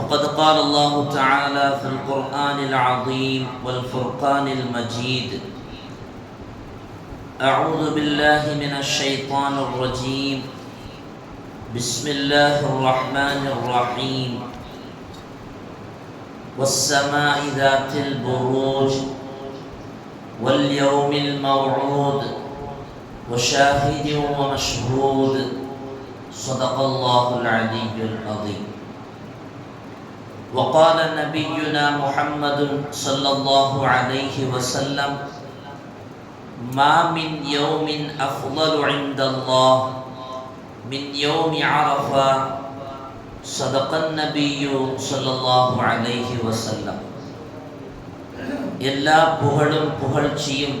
فقد قال الله تعالى في القرآن العظيم والفرقان المجيد. أعوذ بالله من الشيطان الرجيم. بسم الله الرحمن الرحيم. والسماء ذات البروج واليوم الموعود وشاهد ومشهود. صدق الله العلي العظيم. وقال نبينا محمد صلى الله عليه وسلم ما من يوم أفضل عند الله من يوم عرفة صدق النبي صلى الله عليه وسلم எல்லா புகழும் புகழ்ச்சியும்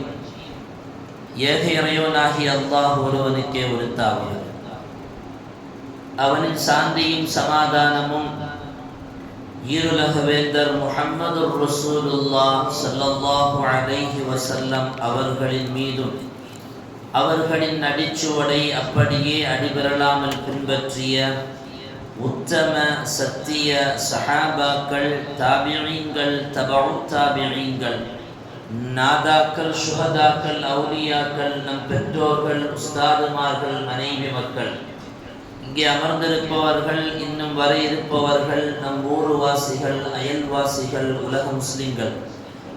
ஏக இறைவனாகி அல்லாஹ் ஒருவனுக்கே உரித்தாவது அவனின் சாந்தியும் சமாதானமும் ஈருலக வேந்தர் முஹம்மது ரசூலுல்லா சல்லல்லாஹு அலைஹி வசல்லம் அவர்களின் மீதும் அவர்களின் அடிச்சுவடை அப்படியே அடிபெறலாமல் பின்பற்றிய உத்தம சத்திய சஹாபாக்கள் தாபியங்கள் தபவு தாபியங்கள் நாதாக்கள் சுகதாக்கள் அவுலியாக்கள் நம் பெற்றோர்கள் உஸ்தாதுமார்கள் மனைவி மக்கள் இங்கே அமர்ந்திருப்பவர்கள் இன்னும் வர இருப்பவர்கள் நம் ஊர்வாசிகள் அயல்வாசிகள் உலக முஸ்லிம்கள்.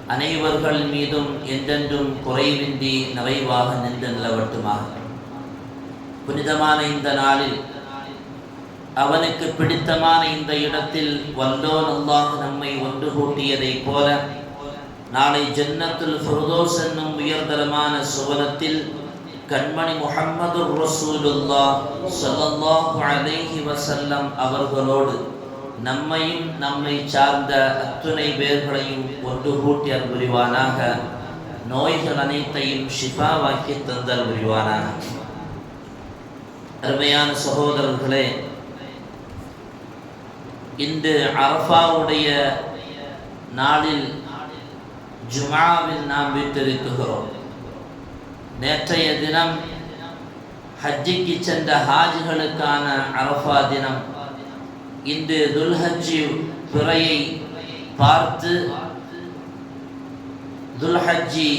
அனைவர்கள் மீதும் என்றென்றும் குறைவின்றி நிறைவாக நின்று நிலவட்டுமாக. புனிதமான இந்த நாளில் அவனுக்கு பிடித்தமான இந்த இடத்தில் வல்லோன் அல்லாஹ் நம்மை ஒன்று கூட்டியதைப் போல நாளை ஜன்னத்துல் ஃபுர்தோஸ் என்னும் உயர்தரமான சுவனத்தில் கண்மணி முஹம்மது ரசூலுல்லா ஸல்லல்லாஹு அலைஹி வசல்லம் அவர்களோடு நம்மையும் நம்மை சார்ந்த அத்துணை பேர்களையும் ஒன்று கூட்டி அன்புரிவானாக நோய்கள் அனைத்தையும் ஷிஃபாவாக்கி தந்தல் புரிவானாக அருமையான சகோதரர்களே இன்று அரஃபாவுடைய நாளில் ஜுமாவில் நாம் வீட்டிருக்குகிறோம் நேற்றைய தினம் ஹஜ்ஜிக்கு சென்ற ஹாஜிகளுக்கான அரஃபா தினம். இன்று துல்ஹஜ்ஜி துறையை பார்த்து துல்ஹஜ்ஜி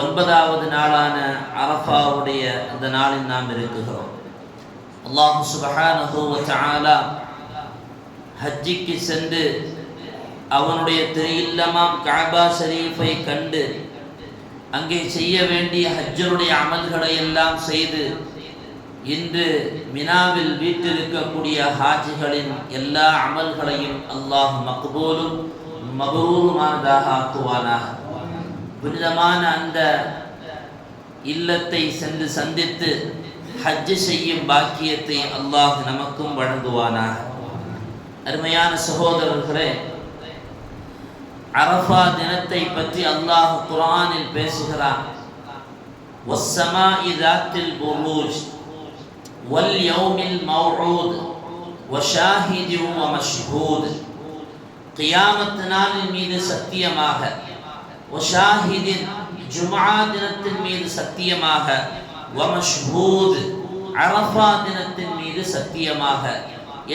ஒன்பதாவது நாளான அரஃபாவுடைய அந்த நாளில் நாம் இருக்குகிறோம். அல்லாஹு சுபஹானஹு ஹஜ்ஜிக்கு சென்று அவனுடைய திரு இல்லமாம் காபா ஷரீஃபை கண்டு அங்கே செய்ய வேண்டிய ஹஜ்ஜருடைய அமல்களை எல்லாம் செய்து இன்று மினாவில் வீட்டிருக்கக்கூடிய ஹாஜிகளின் எல்லா அமல்களையும் அல்லாஹ் மக்பூலும் மபரூருமானதாக ஆக்குவானாக. புனிதமான அந்த இல்லத்தை சென்று சந்தித்து ஹஜ்ஜு செய்யும் பாக்கியத்தை அல்லாஹ் நமக்கும் வழங்குவானாக. அருமையான சகோதரர்களே அரஃபா தினத்தை பற்றி அல்லாஹ் குரானில் பேசுகிறான் والسماء ذات البروج واليوم الموعود وشاهد ومشهود கியாமத் நாளின் மீது சத்தியமாக வஷாஹிதின் ஜும்ஆ தினத்தின் மீது சத்தியமாக வமஷ்ஹூத் அரஃபா தினத்தின் மீது சத்தியமாக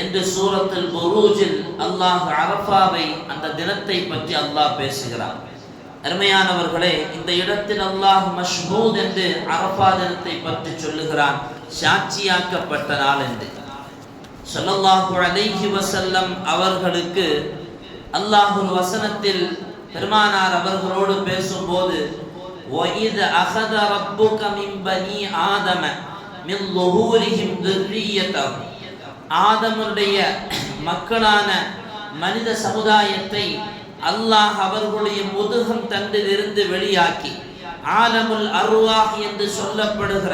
என்று சூரத்தில் புரூஜில் அல்லாஹ் அரஃபாவை அந்த தினத்தை பற்றி அல்லாஹ் பேசுகிறார் அருமையானவர்களே இந்த இடத்தில் அல்லாஹ் மஷ்ஹூத் என்று அரஃபா தினத்தை பற்றி சொல்லுகிறான் சாட்சியாக்கப்பட்ட நாள் என்று ஸல்லல்லாஹு அலைஹி வஸல்லம் அவர்களுக்கு அல்லாஹ் ஒரு வசனத்தில் பெருமானார் அவர்களோடு பேசும்போது وَإِذْ أَخَذَ رَبُّكَ مِنْ بَنِي آدَمَ مِنْ ظُهُورِهِمْ ذُرِّيَّتَهُمْ ஆதமனுடைய மக்களான மனித சமுதாயத்தை அல்லாஹ் அவர்களுடைய முதுகம் தண்டிலிருந்து வெளியாக்கி ஆலமுல் அருவாஹ் என்று சொல்லப்படுகிற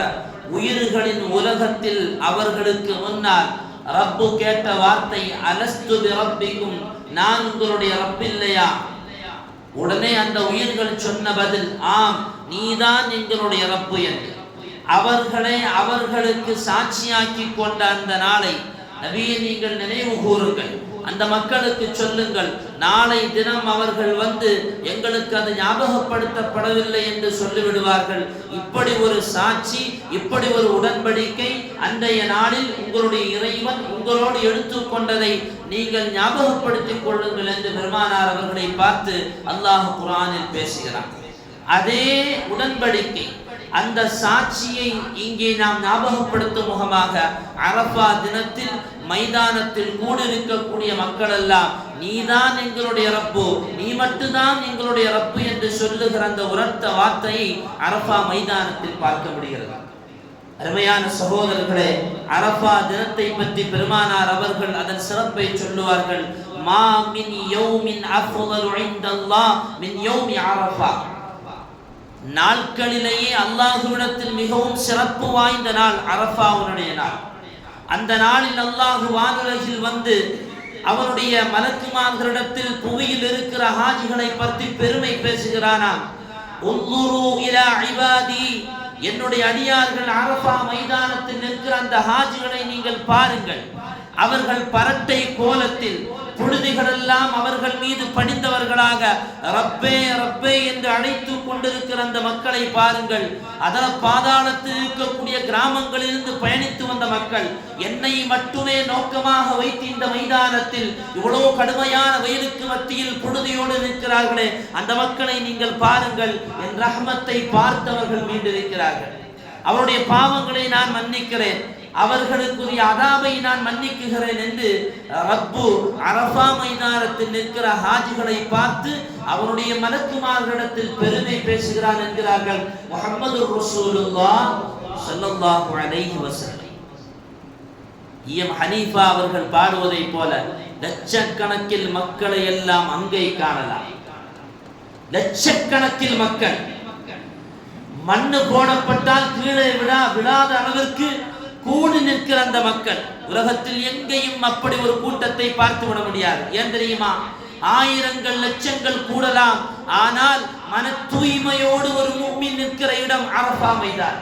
உயிர்களின் உலகத்தில் அவர்களுக்கு முன்னால் ரப்பு கேட்ட வார்த்தை அலஸ்து ரப்பிக்கும் நான் உங்களுடைய ரப்பில்லையா உடனே அந்த உயிர்கள் சொன்ன பதில் ஆம் நீதான் எங்களுடைய ரப்பு என்று. அவர்களை அவர்களுக்கு சாட்சியாக்கி கொண்ட அந்த நாளை நபியை நீங்கள் நினைவு கூறுங்கள். அந்த மக்களுக்கு சொல்லுங்கள் நாளை தினம் அவர்கள் வந்து எங்களுக்கு அது ஞாபகப்படுத்தப்படவில்லை என்று சொல்லிவிடுவார்கள். இப்படி ஒரு சாட்சி இப்படி ஒரு உடன்படிக்கை அன்றைய நாளில் உங்களுடைய இறைவன் உங்களோடு எடுத்துக்கொண்டதை நீங்கள் ஞாபகப்படுத்திக் கொள்ளுங்கள் என்று பெருமானார் அவர்களை பார்த்து அல்லாஹ் குரானில் பேசுகிறார் அதே உடன்படிக்கை அந்த சாட்சியை இங்கே நாம் ஞாபகப்படுத்தும் முகமாக அரபா தினத்தில் மைதானத்தில் கூடியிருக்கக்கூடிய மக்கள் எல்லாம் நீதான் எங்களுடைய ரப்பு நீ மட்டும்தான் எங்களுடைய ரப்பு என்று சொல்லுகிற அந்த உரத்த வார்த்தையை அரபா மைதானத்தில் பார்க்க முடிகிறது. அருமையான சகோதரர்களே அரபா தினத்தை பற்றி பெருமானார் அவர்கள் அதன் சிறப்பை சொல்லுவார்கள். மா மின் யௌமின் அஃதலு உழைந்தல்லா மின் யௌமி அரஃபா. நாட்களிலேயே அல்லாஹுவிடத்தில் மிகவும் சிறப்பு வாய்ந்த நாள் அரஃபாவுடைய நாள். அந்த நாளில் அல்லாஹு வானுலகில் வந்து அவருடைய மலக்குமார்களிடத்தில் புவியில் இருக்கிற ஹாஜிகளை பற்றி பெருமை பேசுகிறானாம் என்னுடைய அடியார்கள் அரபா மைதானத்தில் நிற்கிற அந்த ஹாஜிகளை நீங்கள் பாருங்கள். அவர்கள் பரட்டை கோலத்தில் புழுதிகளெல்லாம் அவர்கள் மீது படிந்தவர்களாக ரப்பே ரப்பே என்று அழைத்து கொண்டிருக்கிற அந்த மக்களை பாருங்கள். அதர பாதாளத்தில் இருக்கக்கூடிய கிராமங்களிலிருந்து பயணித்து வந்த மக்கள் என்னை மட்டுமே நோக்கமாக வைத்து இந்த மைதானத்தில் இவ்வளவு கடுமையான வெயிலுக்கு மத்தியில் புழுதியோடு நிற்கிறார்களே அந்த மக்களை நீங்கள் பாருங்கள் என் ரஹமத்தை பார்த்தவர்கள் மீண்டிருக்கிறார்கள். அவருடைய பாவங்களை நான் மன்னிக்கிறேன். அவர்களுக்குரிய அதாபை நான் மன்னிக்குகிறேன் என்று ரப்பு அரபா மைதானத்தில் நிற்கிற ஹாஜிகளை பார்த்து அவருடைய மலக்குமார்களிடத்தில் பெருமை பேசுகிறான் என்கிறார்கள். முகமது ரசூலுல்லா சொல்லல்லாஹு அலைஹி வஸல்லம். ஹனீஃபா அவர்கள் பாடுவதை போல லட்சக்கணக்கில் மக்களை எல்லாம் அங்கே காணலாம். லட்சக்கணக்கில் மக்கள். மண்ணு போடப்பட்டால் கீழே விழா விழாத அளவிற்கு கூடி நிற்கிற அந்த மக்கள் உலகத்தில் எங்கேயும் அப்படி ஒரு கூட்டத்தை பார்த்து விட முடியாது. ஏன் தெரியுமா? ஆயிரங்கள் லட்சங்கள் கூடலாம். ஆனால் மன தூய்மையோடு ஒரு மூமின் நிற்கிற இடம் அரபா மைதான்.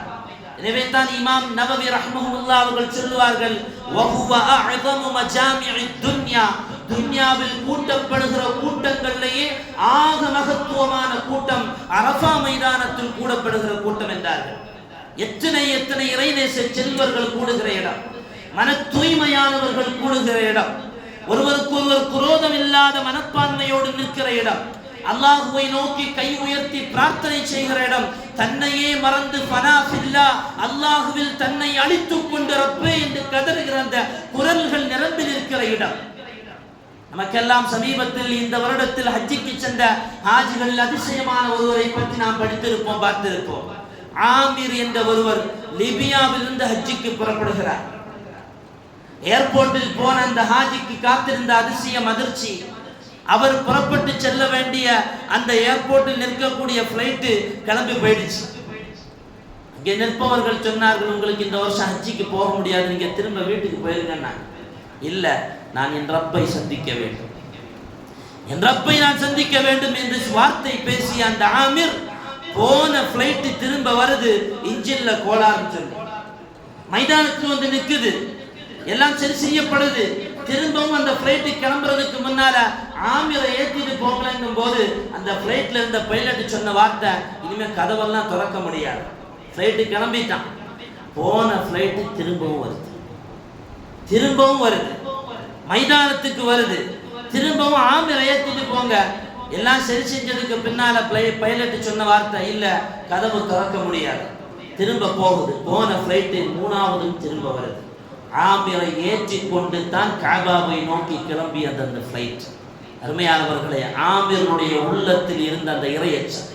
எனவே தான் இமாம் நபவி ரஹ்மஹுல்லா அவர்கள் சொல்லுவார்கள் வஹுவ அஅதமு மஜாமிஇத் துன்யா. துன்யாவில் கூட்டப்படுகிற கூட்டங்களிலேயே ஆக மகத்துவமான கூட்டம் அரபா மைதானத்தில் கூடப்படுகிற கூட்டம் என்றார்கள். எத்தனை எத்தனை இறைநேச செல்வர்கள் கூடுகிற இடம்? மன தூய்மையானவர்கள் கூடுகிற இடம். ஒருவருக்கு ஒருவர் குரோதம் இல்லாத மனப்பான்மையோடு நிற்கிற இடம். அல்லாஹுவை நோக்கி கை உயர்த்தி பிரார்த்தனை செய்கிற இடம். தன்னையே மறந்து பனாஃபில்லா அல்லாஹுவில் தன்னை அழித்துக் கொண்டு ரப்பே என்று கதறுகிற அந்த குரல்கள் நிரம்பி நிற்கிற இடம். நமக்கெல்லாம் சமீபத்தில் இந்த வருடத்தில் ஹஜ்ஜிக்கு சென்ற ஹாஜிகள் அதிசயமான ஒருவரை பற்றி நாம் படித்திருப்போம் பார்த்திருப்போம். ஆமீர் என்ற ஒருவர் லிபியாவிலிருந்து ஹஜ்ஜிக்கு புறப்படுகிறார். ஏர்போர்ட்டில் போன அந்த ஹாஜிக்கு காத்திருந்த அதிசயம் அதிர்ச்சி அவர் புறப்பட்டு செல்ல வேண்டிய அந்த ஏர்போர்ட்டில் நிற்கக்கூடிய ஃப்ளைட்டு கிளம்பி போயிடுச்சு. இங்கே நிற்பவர்கள் சொன்னார்கள் உங்களுக்கு இந்த வருஷம் ஹஜ்ஜிக்கு போக முடியாது நீங்கள் திரும்ப வீட்டுக்கு போயிருங்கன்னா. இல்லை நான் என் ரப்பை சந்திக்க வேண்டும். என் ரப்பை நான் சந்திக்க வேண்டும் என்று வார்த்தை பேசிய அந்த ஆமிர் போன ஃப்ளைட்டு திரும்ப வருது. இன்ஜின்ல கோளாறுன்னு சொல்லி மைதானத்துக்கு வந்து நிற்குது எல்லாம் சரி செய்யப்படுது. திரும்பவும் அந்த ஃப்ளைட்டு கிளம்புறதுக்கு முன்னால ஆமிரை ஏத்திட்டு போகலங்கும் போது அந்த ஃப்ளைட்ல இருந்த பைலட் சொன்ன வார்த்தை இனிமே கதவெல்லாம் திறக்க முடியாது. ஃப்ளைட்டு கிளம்பிட்டான். போன ஃப்ளைட்டு திரும்பவும் வருது. திரும்பவும் வருது. மைதானத்துக்கு வருது. திரும்பவும் ஆமிரை ஏத்திட்டு போங்க. எல்லாம் சரி செஞ்சதுக்கு பின்னால பைலட் சொன்ன வார்த்தை இல்ல. கதவு திறக்க முடியாது. திரும்ப போகுது. போன ஃப்ளைட்டு மூணாவதும் திரும்ப வருது. ஆமிரை ஏற்றி கொண்டு தான் காபாவை நோக்கி கிளம்பியது அந்த ஃப்ளைட் அருமையானவர்களே ஆமிருடைய உள்ளத்தில் இருந்த அந்த இறையச்சம்.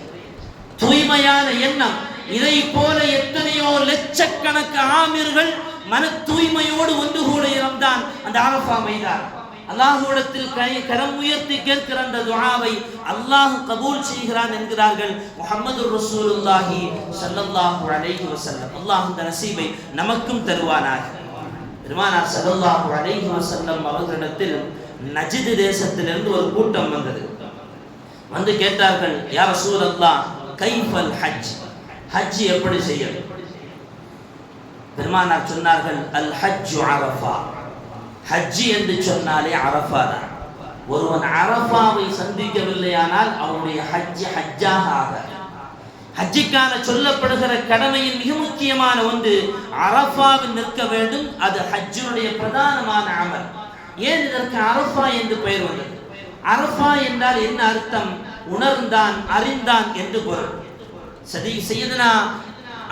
தூய்மையான எண்ணம். இதை போல எத்தனையோ லட்சக்கணக்கு ஆமிர்கள் மன தூய்மையோடு ஒன்று கூட இருந்தான் அந்த ஆரப்பா மைதான் அல்லாஹுடத்தில் கை கரம் உயர்த்தி கேட்கிற அந்த துஆவை அல்லாஹ் கபூல் செய்கிறான் என்கிறார்கள் முஹம்மது ரசூலுல்லாஹி ஸல்லல்லாஹு அலைஹி வஸல்லம். அல்லாஹ் அந்த நசீபை நமக்கும் தருவானாக. பெருமானார் ஸல்லல்லாஹு அலைஹி வஸல்லம் அவர்களிடத்தில் நஜித் தேசத்திலிருந்து ஒரு கூட்டம் வந்தது. வந்து கேட்டார்கள் யா ரசூலல்லாஹ் கைஃபல் ஹஜ்? ஹஜ் எப்படி செய்யணும்? பெருமானார் சொன்னார்கள் அல் ஹஜ் அரஃபா. ஹஜ்ஜி என்று சொன்னாலே அரஃபா தான். ஒருவன் அரஃபாவை சந்திக்கவில்லையானால் அவனுடைய ஹஜ்ஜி ஹஜ்ஜாக ஆகாது. ஹஜ்ஜிக்கான சொல்லப்படுகிற கடமையின் மிக முக்கியமான ஒன்று அரஃபாவில் நிற்க வேண்டும். அது ஹஜ்ஜினுடைய பிரதானமான அமல். ஏன் இதற்கு அரஃபா என்று பெயர் வந்தது? அரஃபா என்றால் என்ன அர்த்தம்? உணர்ந்தான் அறிந்தான் என்று பொருள். சதி செய்தனா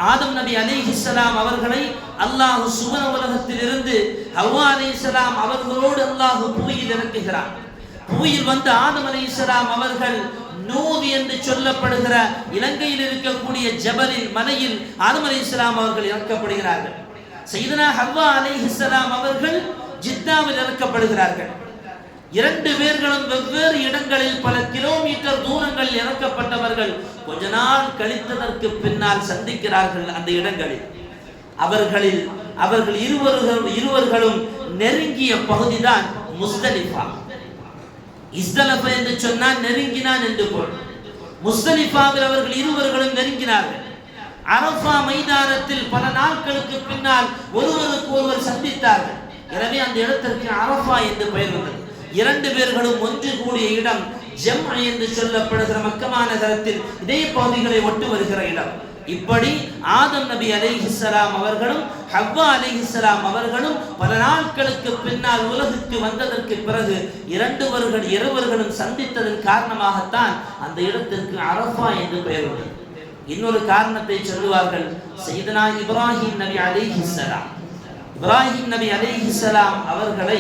ஆதம் நபி அலிஹிஸ்லாம் அவர்களை அல்லாஹ் சுவன உலகத்திலிருந்து ஹவ்வா அலிஹிஸ்லாம் அவர்களோடு அல்லாஹு பூயில் இறக்குகிறான் பூயில் வந்து ஆதம் அலிஹிஸ்லாம் அவர்கள் நூது என்று சொல்லப்படுகிற இலங்கையில் இருக்கக்கூடிய ஜபலில் மலையில் ஆதம் அலிஹிஸ்லாம் அவர்கள் இறக்கப்படுகிறார்கள். செய்தனா ஹவ்வா அலிஹிஸ்லாம் அவர்கள் ஜித்தாவில் இறக்கப்படுகிறார்கள். இரண்டு பேர்களும் வெவ்வேறு இடங்களில் பல கிலோமீட்டர் தூரங்களில் இறக்கப்பட்டவர்கள் கொஞ்ச நாள் கழித்ததற்கு பின்னால் சந்திக்கிறார்கள் அந்த இடங்களில். அவர்களில் அவர்கள் இருவர்கள் இருவர்களும் நெருங்கிய பகுதிதான் முஸ்தலிஃபா. இஸ்தலஃபா என்று சொன்னால் நெருங்கினான் என்று பொருள். முஸ்தலிஃபாவில் அவர்கள் இருவர்களும் நெருங்கினார்கள். அரபா மைதானத்தில் பல நாட்களுக்கு பின்னால் ஒருவருக்கு ஒருவர் சந்தித்தார்கள். எனவே அந்த இடத்திற்கு அரபா என்று பெயர் வந்தது. இரண்டு பேர்களும் ஒன்று கூடிய இடம் ஜெம் என்று சொல்லப்படுகிற மக்கமான தரத்தில் இதே பகுதிகளை ஒட்டு வருகிற இடம். இப்படி ஆதம் நபி அலைஹிஸ்ஸலாம் அவர்களும் ஹவ்வா அலைஹிஸ்ஸலாம் அவர்களும் பல நாட்களுக்கு பின்னால் உலகுக்கு வந்ததற்கு பிறகு இரண்டுவர்கள் இருவர்களும் சந்தித்ததன் காரணமாகத்தான் அந்த இடத்திற்கு அரபா என்று பெயர் உள்ளது இன்னொரு காரணத்தை சொல்லுவார்கள் செய்தனா இப்ராஹிம் நபி அலைஹிஸ்ஸலாம் இப்ராஹிம் நபி அலைஹிஸ்ஸலாம் அவர்களை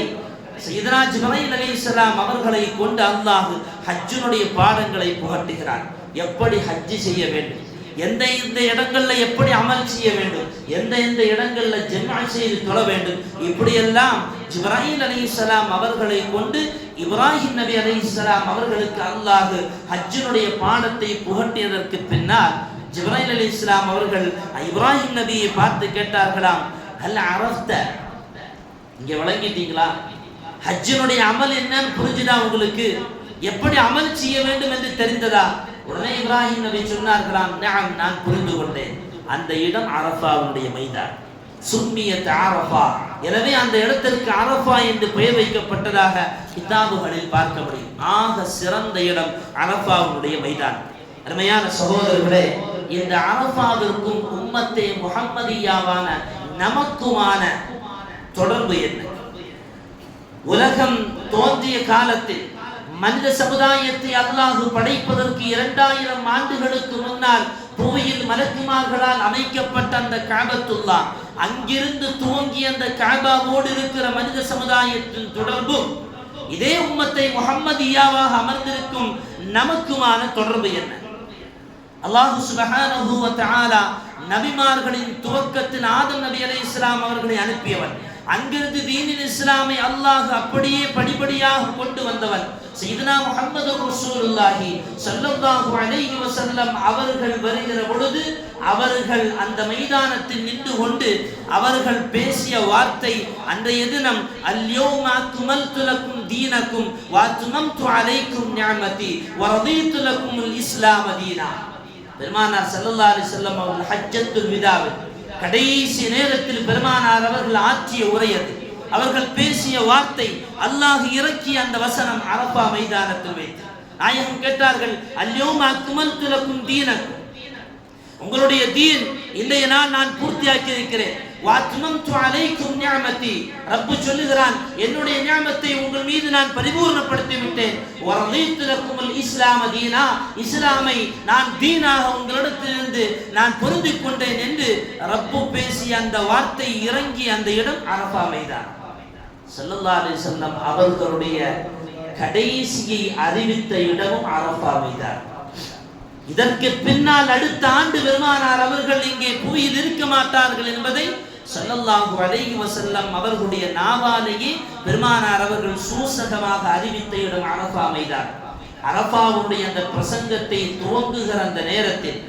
சையதனா அலி இஸ்லாம் அவர்களை கொண்டு அல்லாஹு ஹஜ்ஜினுடைய பாடங்களை புகட்டுகிறார் எப்படி ஹஜ்ஜி செய்ய வேண்டும்? எந்த எந்த இடங்கள்ல எப்படி அமல் செய்ய வேண்டும்? எந்த எந்த இடங்கள்ல ஜென்மா செய்து தொழ வேண்டும்? இப்படியெல்லாம் ஜிப்ராஹிம் அலைஹிஸ்ஸலாம் அவர்களை கொண்டு இப்ராஹிம் நபி அலைஹிஸ்ஸலாம் அவர்களுக்கு அல்லாஹு ஹஜ்ஜினுடைய பாடத்தை புகட்டியதற்கு பின்னால் ஜிப்ராஹிம் அலைஹிஸ்ஸலாம் அவர்கள் இப்ராஹிம் நபியை பார்த்து கேட்டார்களாம் அல்ல அரஸ்த இங்க விளங்கிட்டீங்களா ஹஜ்ஜினுடைய அமல் என்னன்னு புரிஞ்சுதா உங்களுக்கு? எப்படி அமல் செய்ய வேண்டும் என்று தெரிந்ததா? உடனே இப்ராஹிம் நபி சொன்னார்களாம் நான் நான் புரிந்து கொண்டேன். அந்த இடம் அரஃபாவுடைய மைதான் சும்மியத் அரஃபா. எனவே அந்த இடத்திற்கு அரஃபா என்று பெயர் வைக்கப்பட்டதாக கிதாபுகளில் பார்க்க முடியும். ஆக சிறந்த இடம் அரஃபாவுடைய மைதான் அருமையான சகோதரர்களே இந்த அரஃபாவிற்கும் உம்மத்தே முகம்மதியாவான நமக்குமான தொடர்பு என்ன? உலகம் தோன்றிய காலத்தில் மனித சமுதாயத்தை அல்லாஹு படைப்பதற்கு இரண்டாயிரம் ஆண்டுகளுக்கு முன்னால் புவியில் மலக்குமார்களால் அமைக்கப்பட்ட அந்த காபத்துல்லா அங்கிருந்து துவங்கிய அந்த காபாவோடு இருக்கிற மனித சமுதாயத்தின் தொடர்பும் இதே உம்மத்தை முகம்மதியாவாக அமர்ந்திருக்கும் நமக்குமான தொடர்பு என்ன? அல்லாஹு சுபஹானஹு வ தஆலா நபிமார்களின் துவக்கத்தில் ஆதம் நபி அலைஹிஸ்ஸலாம் அவர்களை அனுப்பியவன். அங்கிருந்து தீனில் இஸ்லாமை அல்லாஹ் அப்படியே படிப்படியாக கொண்டு வந்தவன் சைதனா முகமது ரசூலுல்லாஹி ஸல்லல்லாஹு அலைஹி வஸல்லம் அவர்கள் வருகிற பொழுது அவர்கள் அந்த மைதானத்தில் நின்று கொண்டு அவர்கள் பேசிய வார்த்தை அன்றைய தினம் அல்யோம துமல் லக்கும் தீனக்கும் வா அத்மம்து அலைக்கும் ஞாமதி வ துலக்கும் லக்கும் இஸ்லாம தீனா. பெருமானார் சல்லல்லாஹு அலைஹி வஸல்லம் அவர்கள் ஹஜ்ஜத்துல் விதாவில் கடைசி நேரத்தில் பெருமானார் அவர்கள் ஆற்றிய உரை அது. அவர்கள் பேசிய வார்த்தை அல்லாஹ் இறக்கிய அந்த வசனம் அரப்பா மைதானத்தில் வைத்து. நாயகம் கேட்டார்கள் அல்லோம் அக்குமல் திறக்கும் தீனக்கும். உங்களுடைய தீன் இன்றைய நாள் நான் பூர்த்தியாக்கி இருக்கிறேன் வாத்மம்து அலைக்கும் நிஅமதி ரப்பு சொல்லுகிறான் என்னுடைய நியாமத்தை உங்கள் மீது நான் பரிபூர்ணப்படுத்தி விட்டேன் வரதீத்து லக்குமுல் இஸ்லாம தீனா. இஸ்லாமை நான் தீனாக உங்களிடத்திலிருந்து நான் பொருந்திக் கொண்டேன் என்று ரப்பு பேசிய அந்த வார்த்தை இறங்கி அந்த இடம் அரபாமைதான் செல்லல்லா அலி செல்லம் அவர்களுடைய கடைசியை அறிவித்த இடமும் அரபாமைதான் இதற்கு பின்னால் அடுத்த ஆண்டு பெருமானார் அவர்கள் இங்கே புவியில் இருக்க மாட்டார்கள் என்பதை ஸல்லல்லாஹு அலைஹி வஸல்லம் அவர்களுடைய நாவாலேயே பெருமானார் அவர்கள் சூசகமாக அறிவித்த இடம் அரபா மைதானம் அரபாவுடைய அந்த பிரசங்கத்தை துவங்குகிற அந்த நேரத்தில்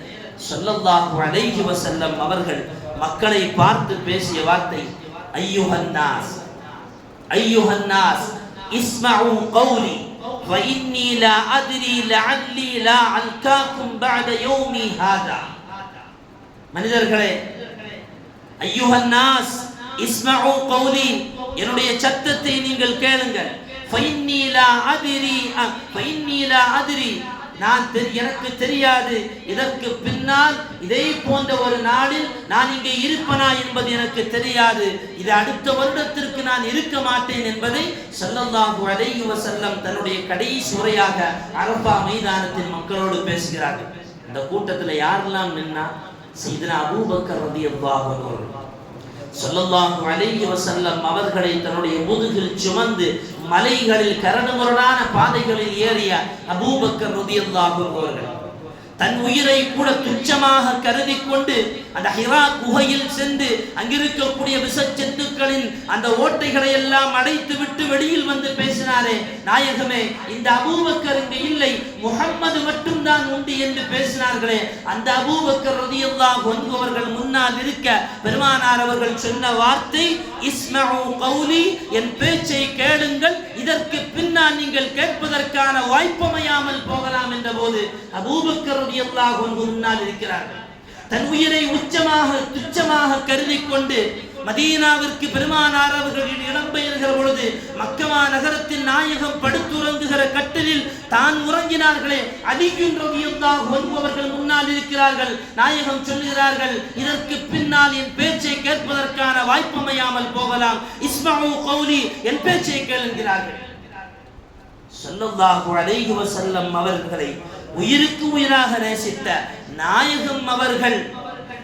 ஸல்லல்லாஹு அலைஹி வஸல்லம் அவர்கள் மக்களை பார்த்து பேசிய வார்த்தை ஐயுஹன் நாஸ் ஐயுஹன் நாஸ் இஸ்மஉ கௌலி فإني لا أدري لعلي لا ألقاكم بعد يومي هذا மனிதர்களே ஐயுஹன் இஸ்மஉ கௌலி என்னுடைய சத்தத்தை நீங்கள் கேளுங்கள் ஃபைன்னி அதிரி அ- அதிரி. நான் எனக்கு தெரியாது. இதற்கு பின்னால் இதே போன்ற ஒரு நாளில் நான் இங்கே இருப்பனா என்பது எனக்கு தெரியாது. இது அடுத்த வருடத்திற்கு நான் இருக்க மாட்டேன் என்பதை சொல்லல்லாஹு அலைஹி செல்லம் தன்னுடைய கடைசி உரையாக அரபா மைதானத்தில் மக்களோடு பேசுகிறார்கள். இந்த கூட்டத்தில் யாரெல்லாம் நின்னா சையதுனா அபூபக்கர் ரதி அன்ஹு சொல்லல்லாஹு அலைஹி வஸல்லம் அவர்களை தன்னுடைய முதுகில் சுமந்து மலைகளில் கரடுமுரடான பாதைகளில் ஏறிய அபூபக்கர் ரதி அன்ஹு அவர்கள் தன் உயிரை கூட துச்சமாக கருதி கொண்டு அந்த ஹிரா குகையில் சென்று அங்கிருக்கக்கூடிய விஷச்சத்துக்களின் அந்த ஓட்டைகளை எல்லாம் அடைத்து விட்டு வெளியில் வந்து பேசினாரே. நாயகமே இந்த அபூபக்கர் இங்கு இல்லை. முகம்மது மட்டும்தான் உண்டு என்று பேசினார்களே. அந்த அபூபக்கர் அல்லாஹ் ஒன்பவர்கள் முன்னால் இருக்க பெருமானார் அவர்கள் சொன்ன வார்த்தை இஸ்மஉ கௌலி என் பேச்சை கேளுங்கள் இதற்கு பின்னால் நீங்கள் கேட்பதற்கான வாய்ப்பமையாமல் போகலாம் என்ற போது அபூபக்கர் அல்லாஹ் அன்ஹு முன்னால் இருக்கிறார்கள். தன் உயிரை உச்சமாக துச்சமாக கருதி கொண்டு மதீனாவிற்கு பெருமானார் அவர்கள் இடம்பெயர்கிற பொழுது மக்கமா நகரத்தின் நாயகம் படுத்துறங்குகிற கட்டலில் தான் உறங்கினார்களே. அதிகம் வருபவர்கள் முன்னால் இருக்கிறார்கள். நாயகம் சொல்லுகிறார்கள் இதற்கு பின்னால் என் பேச்சை கேட்பதற்கான வாய்ப்பமையாமல் போகலாம். இஸ்மாவு கௌலி என் பேச்சை கேளுங்கிறார்கள் ஸல்லல்லாஹு அலைஹி செல்லம் அவர்களை உயிருக்கு உயிராக நேசித்த நாயகம் அவர்கள்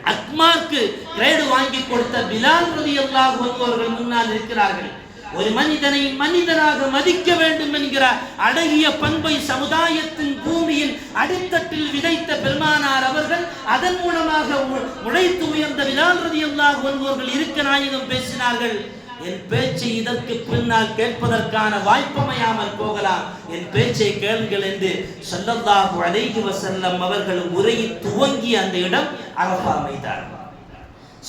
அக்மார்க்கு கிரேடு வாங்கி கொடுத்த பிலால் ரலியல்லாஹு அல்லாஹ் அவர்கள் முன்னால் இருக்கிறார்கள். ஒரு மனிதனை மனிதனாக மதிக்க வேண்டும் என்கிற அழகிய பண்பை சமுதாயத்தின் பூமியின் அடித்தட்டில் விதைத்த பெருமானார் அவர்கள் அதன் மூலமாக உ- உழைத்து உயர்ந்த பிலால் ரதி அல்லாஹ் அவர்கள் இருக்க நாயகம் பேசினார்கள். என் பேச்சை இதற்கு பின்னால் கேட்பதற்கான வாய்ப்பமையாமல் போகலாம். என் பேச்சை கேளுங்கள் என்று சொல்லல்லாஹு அலைஹி வசல்லம் அவர்கள் உரையை துவங்கி அந்த இடம் அரபா அமைத்தார்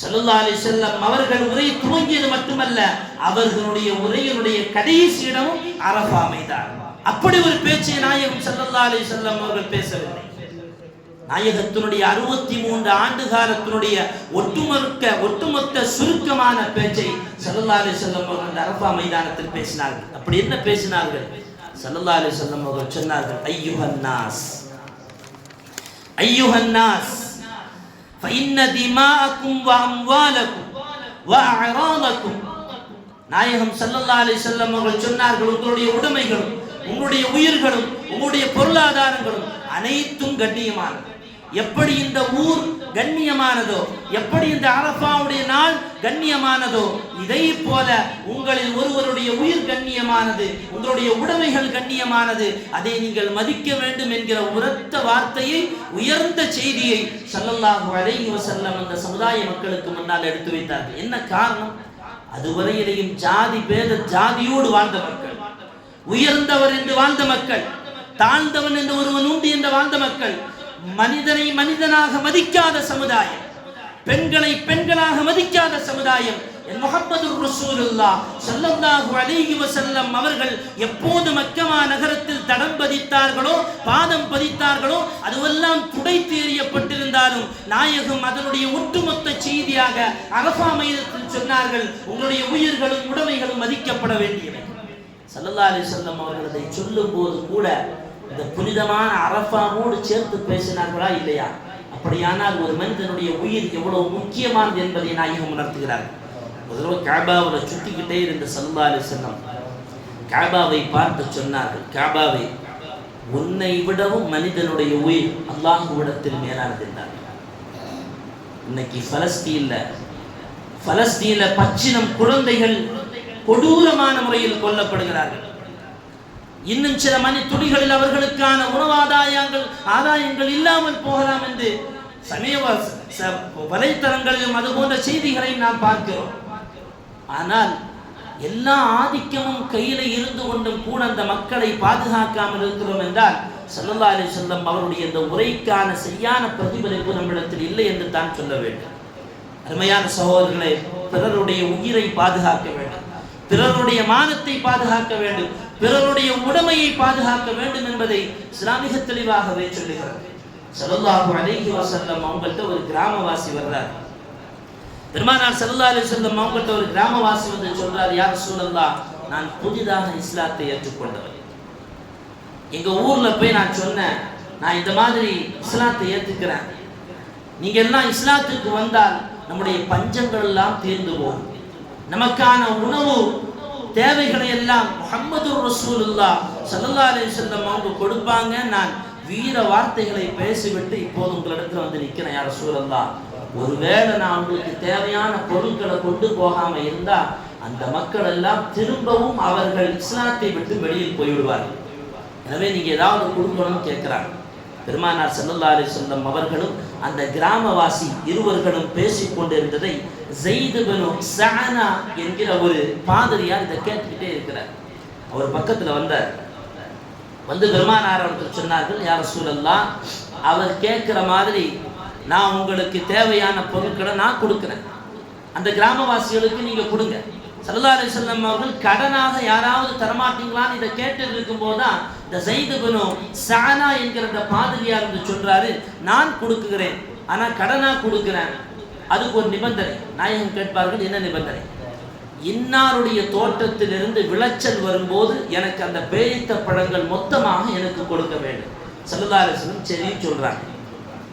ஸல்லல்லாஹு அலி செல்லம் அவர்கள் உரை துவங்கியது மட்டுமல்ல அவர்களுடைய உரையினுடைய கடைசி இடமும் அரபா அமைத்தார் அப்படி ஒரு பேச்சை நாயகம் ஸல்லல்லாஹு அலி செல்லம் அவர்கள் பேசவில்லை. நாயகத்தினுடைய அறுபத்தி மூன்று ஆண்டு காலத்தினுடைய ஒட்டுமொத்த ஒட்டுமொத்த சுருக்கமான பேச்சை ஸல்லல்லாஹு அலைஹி வஸல்லம் அவர்கள் அந்த அரஃபா மைதானத்தில் பேசினார்கள் அப்படி என்ன பேசினார்கள் ஸல்லல்லாஹு அலைஹி வஸல்லம் அவர்கள் சொன்னார்கள் ஐயுஹன் நாஸ் ஐயுஹன் நாஸ் فإن دماءكم وأموالكم وأعراضكم நாயகம் ஸல்லல்லாஹு அலைஹி வஸல்லம் அவர்கள் சொன்னார்கள் உங்களுடைய உடைமைகளும் உங்களுடைய உயிர்களும் உங்களுடைய பொருளாதாரங்களும் அனைத்தும் கண்ணியமானது எப்படி இந்த ஊர் கண்ணியமானதோ எப்படி இந்த அரபாவுடைய நாள் கண்ணியமானதோ இதை போல உங்களில் ஒருவருடைய உயிர் கண்ணியமானது உங்களுடைய உடைமைகள் கண்ணியமானது அதை நீங்கள் மதிக்க வேண்டும் என்கிற உரத்த வார்த்தையை உயர்ந்த செய்தியை சல்லல்லாஹு அலைஹி வஸல்லம் அந்த சமுதாய மக்களுக்கு முன்னால் எடுத்து வைத்தார்கள். என்ன காரணம்? அதுவரையிலையும் ஜாதி பேத ஜாதியோடு வாழ்ந்த மக்கள் உயர்ந்தவர் என்று வாழ்ந்த மக்கள் தாழ்ந்தவன் என்று ஒருவன் உண்டு என்று வாழ்ந்த மக்கள் மனிதனை மனிதனாக மதிக்காத சமுதாயம் பெண்களை பெண்களாக மதிக்காத சமுதாயம். முகமது ரசூலுல்லாஹ் ஸல்லல்லாஹு அலைஹி அவர்கள் எப்போது மக்கமா நகரத்தில் தடம் பதித்தார்களோ பாதம் பதித்தார்களோ அதுவெல்லாம் துடைத்து எறியப்பட்டிருந்தாலும் நாயகம் அதனுடைய ஒட்டுமொத்த செய்தியாக அரபா மையத்தில் சொன்னார்கள் உங்களுடைய உயிர்களும் உடைமைகளும் மதிக்கப்பட வேண்டியவை. ஸல்லல்லாஹு செல்லம் வஸல்லம் அவர்கள் அதை சொல்லும்போது கூட இந்த புனிதமான அரபாவோடு சேர்த்து பேசினார்களா இல்லையா? அப்படியானால் ஒரு மனிதனுடைய உயிர் எவ்வளவு முக்கியமானது என்பதை நாயகம் உணர்த்துகிறார்கள் ஒரு தடவை காபாவில் சுற்றிக்கிட்டே இருந்த ஸல்லல்லாஹு அலைஹி வஸல்லம் காபாவை பார்த்து சொன்னார்கள் காபாவை உன்னை விடவும் மனிதனுடைய உயிர் அல்லாஹுவிடத்தில் மேலானது என்றார். இன்னைக்கு பலஸ்தீன்ல பலஸ்தீன்ல பச்சினம் குழந்தைகள் கொடூரமான முறையில் கொல்லப்படுகிறார்கள். இன்னும் சில மணி துளிகளில் அவர்களுக்கான உணவாதாயங்கள் ஆதாயங்கள் இல்லாமல் போகலாம் என்று சமீப வலைத்தளங்களிலும் அது போன்ற செய்திகளை நாம் பார்க்கிறோம். ஆனால் எல்லா ஆதிக்கமும் கையில இருந்து கொண்டும் கூட அந்த மக்களை பாதுகாக்காமல் இருக்கிறோம் என்றால் ஸல்லல்லாஹு அலி வஸல்லம் அவருடைய இந்த உரைக்கான சரியான பிரதிபலிப்பு நம்மிடத்தில் இல்லை என்று தான் சொல்ல வேண்டும். அருமையான சகோதரர்களே பிறருடைய உயிரை பாதுகாக்க வேண்டும். பிறருடைய மானத்தை பாதுகாக்க வேண்டும். பிறருடைய உடமையை பாதுகாக்க வேண்டும் என்பதை இஸ்லாமிக தெளிவாகவே சொல்லுகிறது. ஸல்லல்லாஹு அலைஹி வஸல்லம் அவங்கள்ட்ட ஒரு கிராமவாசி வர்றார். பெருமானார் ஸல்லல்லாஹு அலி வஸல்லம் அவங்கள்ட்ட ஒரு கிராமவாசி வந்து சொல்றார் யார் சூழல்லா நான் புதிதாக இஸ்லாத்தை ஏற்றுக்கொண்டவர் எங்க ஊர்ல போய் நான் சொன்னேன் நான் இந்த மாதிரி இஸ்லாத்தை ஏற்றுக்கிறேன் நீங்க எல்லாம் இஸ்லாத்துக்கு வந்தால் நம்முடைய பஞ்சங்கள் எல்லாம் தீர்ந்து போகும். நமக்கான உணவு தேவைகளை எல்லாம் முகமது ரசூலுல்லா ஸல்லல்லாஹு அலி செல்லம் அவங்க கொடுப்பாங்க. நான் வீர வார்த்தைகளை பேசிவிட்டு இப்போது உங்களிடத்துல வந்து நிற்கிறேன் யார் சூழல்லா ஒருவேளை நான் உங்களுக்கு தேவையான பொருட்களை கொண்டு போகாம இருந்தா அந்த மக்கள் எல்லாம் திரும்பவும் அவர்கள் இஸ்லாத்தை விட்டு வெளியில் போய்விடுவார்கள். எனவே நீங்க ஏதாவது கொடுக்கணும்னு கேட்கிறாங்க. பெருமானார் ஸல்லல்லாஹு அலைஹி வஸல்லம் அவர்களும் அந்த கிராமவாசி இருவர்களும் பேசிக் கொண்டிருந்ததை ஜெயிது சானா என்கிற ஒரு பாதிரியார் இதை கேட்டுக்கிட்டே இருக்கிறார். அவர் பக்கத்தில் வந்தார். வந்து பெருமானார் அவர்கள் சொன்னார்கள் யார் சூழல்லாம் அவர் கேட்குற மாதிரி நான் உங்களுக்கு தேவையான பொருட்களை நான் கொடுக்குறேன். அந்த கிராமவாசிகளுக்கு நீங்கள் கொடுங்க. சல்லல்லாஹு அலைஹி அவர்கள் கடனாக யாராவது தரமாட்டீங்களான்னு இதை கேட்டு இருக்கும்போது தான் இந்த ஜெயிது சானா என்கிற இந்த பாதிரியார் வந்து சொல்றாரு நான் கொடுக்குகிறேன். ஆனால் கடனாக கொடுக்குறேன். அதுக்கு ஒரு நிபந்தனை. நாயகம் கேட்பார்கள் என்ன நிபந்தனை? இன்னாருடைய தோட்டத்திலிருந்து விளைச்சல் வரும்போது எனக்கு அந்த பேரித்த பழங்கள் மொத்தமாக எனக்கு கொடுக்க வேண்டும். செல்லதாரசனும் சரி சொல்றாங்க.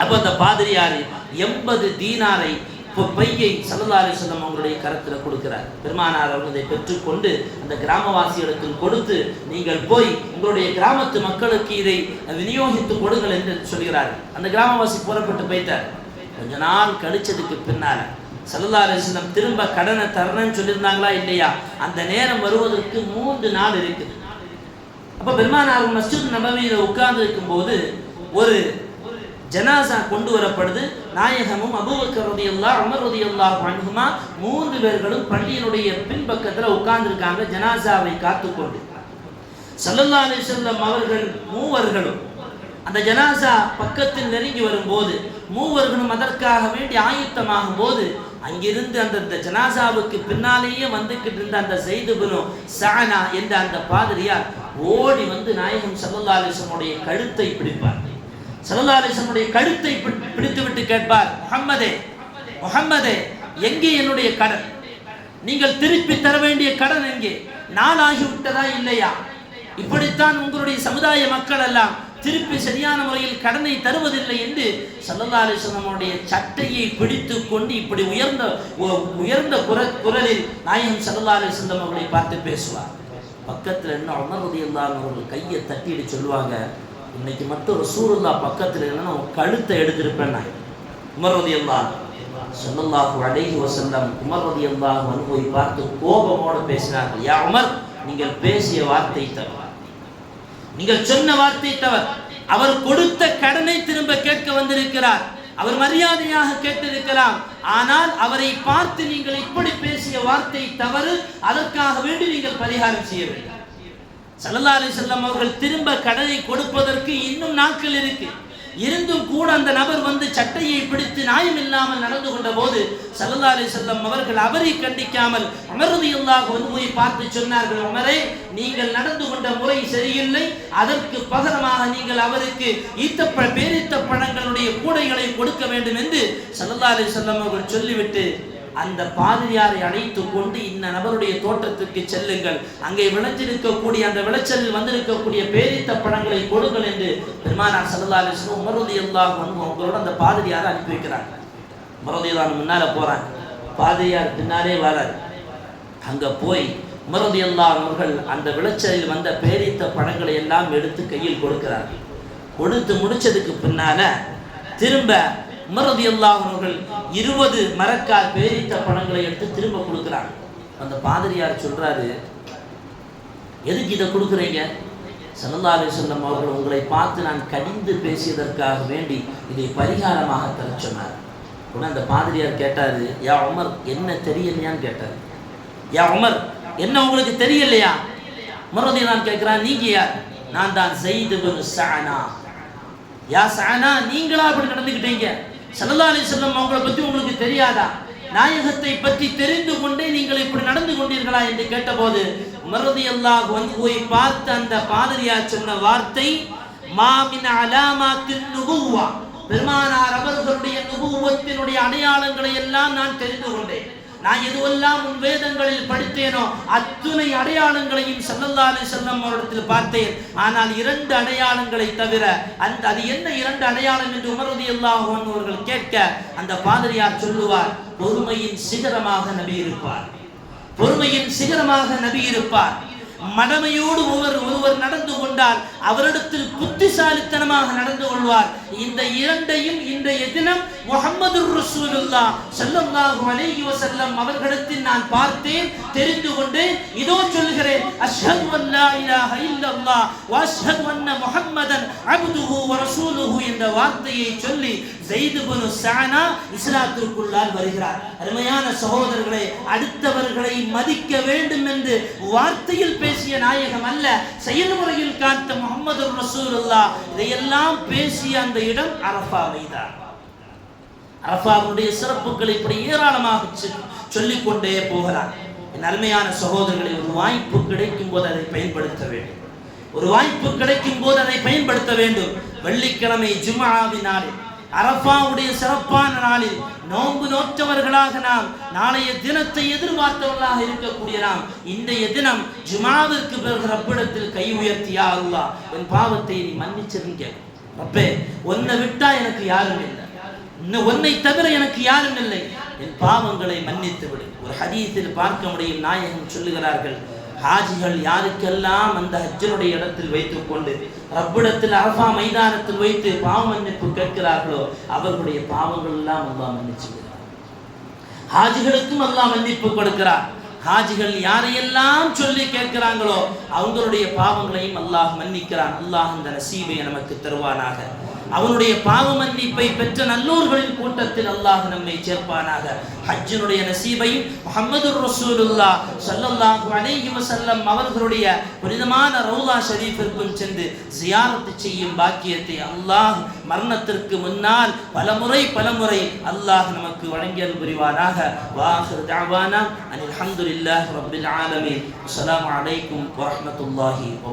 அப்போ அந்த பாதிரியார் எண்பது தீனாரை இப்போ பையை சல்லல்லாஹு அலைஹி அவங்களுடைய கரத்தில் கொடுக்கிறார். பெருமானார் அவர்கள் இதை பெற்றுக்கொண்டு அந்த கிராமவாசிகளுக்கு கொடுத்து நீங்கள் போய் உங்களுடைய கிராமத்து மக்களுக்கு இதை விநியோகித்து கொடுங்கள் என்று சொல்கிறார் அந்த கிராமவாசி புறப்பட்டு போயிட்டார். கொஞ்ச நாள் கழிச்சதுக்கு பின்னால சல்லல்லாஹு அலைஹி திரும்ப கடனை தரணும்னு சொல்லியிருந்தாங்களா இல்லையா? அந்த நேரம் வருவதற்கு மூன்று நாள் இருக்குது. அப்ப பெருமானார் மஸ்ஜித் நபவியில் உட்கார்ந்து இருக்கும்போது ஒரு ஜனாசா கொண்டு வரப்படுது. நாயகமும் அபூபக்கர் ரலியல்லாஹு உமர் ரலியல்லாஹு அன்ஹுமா மூன்று பேர்களும் பள்ளியினுடைய பின்பக்கத்தில் உட்கார்ந்துருக்காங்க ஜனாசாவை காத்துக்கொண்டு. ஸல்லல்லாஹு அலைஹி அவர்கள் மூவர்களும் அந்த ஜனாசா பக்கத்தில் நெருங்கி வரும்போது மூவர்களும் அதற்காக வேண்டி ஆயுத்தமாகும் போது அங்கிருந்து அந்த ஜனாசாவுக்கு பின்னாலேயே வந்துகிட்டு இருந்த அந்த செய்துபுனு சானா என்ற அந்த பாதிரியார் ஓடி வந்து நாயகம் ஸல்லல்லாஹு கழுத்தை பிடிப்பார். ஸல்லல்லாஹு கழுத்தை பிடி- பிடித்துவிட்டு கேட்பார் முகம்மதே முகம்மதே எங்கே என்னுடைய கடன்? நீங்கள் திருப்பி தர வேண்டிய கடன் எங்கே? நாளாகி விட்டதா இல்லையா? இப்படித்தான் உங்களுடைய சமுதாய மக்கள் எல்லாம் திருப்பி சரியான முறையில் கடனை தருவதில்லை என்று சல்லல்லா அலிஸ்லமுடைய சட்டையை பிடித்து கொண்டு இப்படி உயர்ந்த உ- உயர்ந்த குர குரலில் நாயகம் சல்லல்லா அலிஸ்லம் அவர்களை பார்த்து பேசுவார். பக்கத்தில் என்ன உணர்வது அவர்கள் கையை தட்டிட்டு சொல்லுவாங்க இன்னைக்கு மட்டும் ரசூலுல்லா பக்கத்தில் இல்லைன்னா உன் கழுத்தை எடுத்திருப்பேன் நான். உமர் ரதியல்லாஹு சொல்லல்லாஹு அலைஹி வஸல்லம் உமர் ரதியல்லாஹு அன்ஹுவை பார்த்து கோபமோடு பேசினார்கள் யா உமர் நீங்கள் பேசிய வார்த்தை தவறு. நீங்கள் சொன்ன வார்த்தை தவறு. அவர் கொடுத்த கடனை திரும்ப கேட்க வந்திருக்கிறார். அவர் மரியாதையாக கேட்டிருக்கலாம். ஆனால் அவரை பார்த்து நீங்கள் இப்படி பேசிய வார்த்தை தவறு. அதற்காக வேண்டி நீங்கள் பரிகாரம் செய்ய வேண்டும். சல்லா அலி செல்லம் அவர்கள் திரும்ப கடனை கொடுப்பதற்கு இன்னும் நாட்கள் இருக்கு. இருந்தும் கூட அந்த நபர் வந்து சட்டையை பிடித்து நியாயம் இல்லாமல் நடந்து கொண்ட போது சல்லா அலி செல்லம் அவர்கள் அவரை கண்டிக்காமல் அமர்வது இல்லாக வந்து போய் பார்த்து சொன்னார்கள் அமரே நீங்கள் நடந்து கொண்ட முறை சரியில்லை. அதற்கு பகரமாக நீங்கள் அவருக்கு ஈத்தப்ப பேரித்த பழங்களுடைய கூடைகளை கொடுக்க வேண்டும் என்று சல்லா அலி செல்லம் அவர்கள் சொல்லிவிட்டு அந்த பாதிரியாரை அழைத்து கொண்டு இந்த நபருடைய தோட்டத்திற்கு செல்லுங்கள். அங்கே விளைஞ்சிருக்கக்கூடிய அந்த விளைச்சலில் வந்திருக்கக்கூடிய பேரித்த பழங்களை கொடுங்கள் என்று பெருமானார் சல்லா அலிஸ்லம் உமருதி அல்லாஹ் வந்து அவங்களோட அந்த பாதிரியாரை அனுப்பி வைக்கிறாங்க. உமரதியல்லான் முன்னால போறாங்க பாதிரியார் பின்னாலே வரார். அங்க போய் உமரதி அல்லாஹ் அவர்கள் அந்த விளைச்சலில் வந்த பேரித்த பழங்களை எல்லாம் எடுத்து கையில் கொடுக்கிறார்கள். கொடுத்து முடிச்சதுக்கு பின்னால திரும்ப உமரதி அவர்கள் இருபது மரக்கால் பேரித்த பழங்களை எடுத்து திரும்ப கொடுக்குறாங்க. அந்த பாதிரியார் சொல்றாரு எதுக்கு இதை கொடுக்குறீங்க? சல்லா அலிசல்லம் அவர்கள் உங்களை பார்த்து நான் கடிந்து பேசியதற்காக வேண்டி இதை பரிகாரமாக தர சொன்னார். உடனே அந்த பாதிரியார் கேட்டாரு யா உமர் என்ன தெரியலையான்னு கேட்டார். யா உமர் என்ன உங்களுக்கு தெரியலையா? மறுபடியும் நான் கேட்கிறான் நீங்க யார்? நான் தான் செய்து சானா யா சானா நீங்களா அப்படி நடந்துக்கிட்டீங்க? சல்லா அலிசல்லம் அவங்களை பற்றி உங்களுக்கு தெரியாதா? நாயகத்தை பற்றி தெரிந்து கொண்டே நீங்கள் இப்படி நடந்து கொண்டீர்களா என்று கேட்டபோது மருதி அல்லாஹ் வந்து போய் பார்த்து அந்த பாதிரியார் சொன்ன வார்த்தை மாமின் அலாமாத்தின் நுகுவா பெருமானார் அவர்களுடைய நுகுவத்தினுடைய அடையாளங்களை எல்லாம் நான் தெரிந்து கொண்டேன். நான் எதுவெல்லாம் உன் வேதங்களில் படித்தேனோ அத்துணை அடையாளங்களையும் சல்லல்லா செல்லம் அவரிடத்தில் பார்த்தேன். ஆனால் இரண்டு அடையாளங்களை தவிர அந்த அது என்ன இரண்டு அடையாளம் என்று உமரது அல்லாஹன் அவர்கள் கேட்க அந்த பாதிரியார் சொல்லுவார் பொறுமையின் சிகரமாக நபி இருப்பார். பொறுமையின் சிகரமாக நபி இருப்பார். மடமையோடு ஒருவர் ஒருவர் நடந்து கொண்டால் அவரிடத்தில் புத்திசாலித்தனமாக நடந்து கொள்வார். இந்த இரண்டையும் இன்றைய தினம் முகமது ரசூலுல்லா ஸல்லல்லாஹு அலைஹி வஸல்லம் அவர்களிடத்தில் நான் பார்த்தேன் தெரிந்து கொண்டு இதோ சொல்கிறேன் அஷ்ஹது அன் இலாஹ இல்லல்லாஹ் வ அஷ்ஹது அன்ன முஹம்மதன் அப்துஹு வ ரசூலுஹு என்ற வார்த்தையை சொல்லி ஜெயித் இப்னு சானா இஸ்லாத்திற்குள்ளால் வருகிறார். அருமையான சகோதரர்களே அடுத்தவர்களை மதிக்க வேண்டும் என்று வார்த்தையில் பேசிய நாயகம் அல்ல. செயல்முறையில் காத்த முகமது ரசூலுல்லா. இதையெல்லாம் பேசிய அந்த இடம் அரபாவை தான் அரபாவுடைய சிறப்புகளை இப்படி ஏராளமாக சொ- சொல்லிக் கொண்டே போகலாம். என் அருமையான சகோதரர்களை ஒரு வாய்ப்பு கிடைக்கும் போது அதை பயன்படுத்த வேண்டும். ஒரு வாய்ப்பு கிடைக்கும் போது அதை பயன்படுத்த வேண்டும். வெள்ளிக்கிழமை ஜும்ஆவின் அரபாவுடைய சிறப்பான நாளில் நோன்பு நோற்றவர்களாக நாம் நாளைய தினத்தை எதிர்பார்த்தவர்களாக இருக்கக்கூடிய நாம் இன்றைய தினம் ஜுமாவிற்கு பிறகு ரப்பிடத்தில் கை உயர்த்தியா அல்லா என் பாவத்தை நீ மன்னிச்சிருங்க அப்பே உன்னை விட்டா எனக்கு யாரும் இல்லை. இன்னும் உன்னை தவிர எனக்கு யாரும் இல்லை. என் பாவங்களை மன்னித்து விடு ஒரு ஹதீஸில் பார்க்க முடியும் நாயகம் சொல்லுகிறார்கள் ஹாஜிகள் யாருக்கெல்லாம் அந்த ஹஜ்ஜனுடைய இடத்தில் வைத்துக் கொண்டு ரப்பிடத்தில் அரஃபா மைதானத்தில் வைத்து பாவ மன்னிப்பு கேட்கிறார்களோ அவர்களுடைய பாவங்கள் எல்லாம் அல்லாஹ் மன்னிச்சுகிறார் ஹாஜிகளுக்கும் அல்லாஹ் மன்னிப்பு கொடுக்கிறார் ஹாஜிகள் யாரையெல்லாம் சொல்லி கேட்கிறாங்களோ அவங்களுடைய பாவங்களையும் அல்லாஹ் மன்னிக்கிறான். அல்லாஹ் அந்த நசீபை நமக்கு தருவானாக. அவனுடைய பாவ மன்னிப்பை பெற்ற நல்லோர்களின் கூட்டத்தில் அல்லாஹ் நம்மை சேர்ப்பானாக. ஹஜ்ஜனுடைய நசீபையும் முகமது ரசூலுல்லா சல்லல்லாஹு அலைஹி வஸல்லம் அவர்களுடைய புனிதமான ரவுலா ஷரீஃபிற்கும் சென்று ஜியாரத்து செய்யும் பாக்கியத்தை அல்லாஹ் மரணத்திற்கு முன்னால் பலமுறை பலமுறை அல்லாஹ் நமக்கு வழங்கியல் புரிவானாக. வாஹிர் தஅவானா அனில் ஹம்துலில்லாஹி ரப்பில் ஆலமீன். அஸ்ஸலாமு அலைக்கும் வரஹ்மத்துல்லாஹி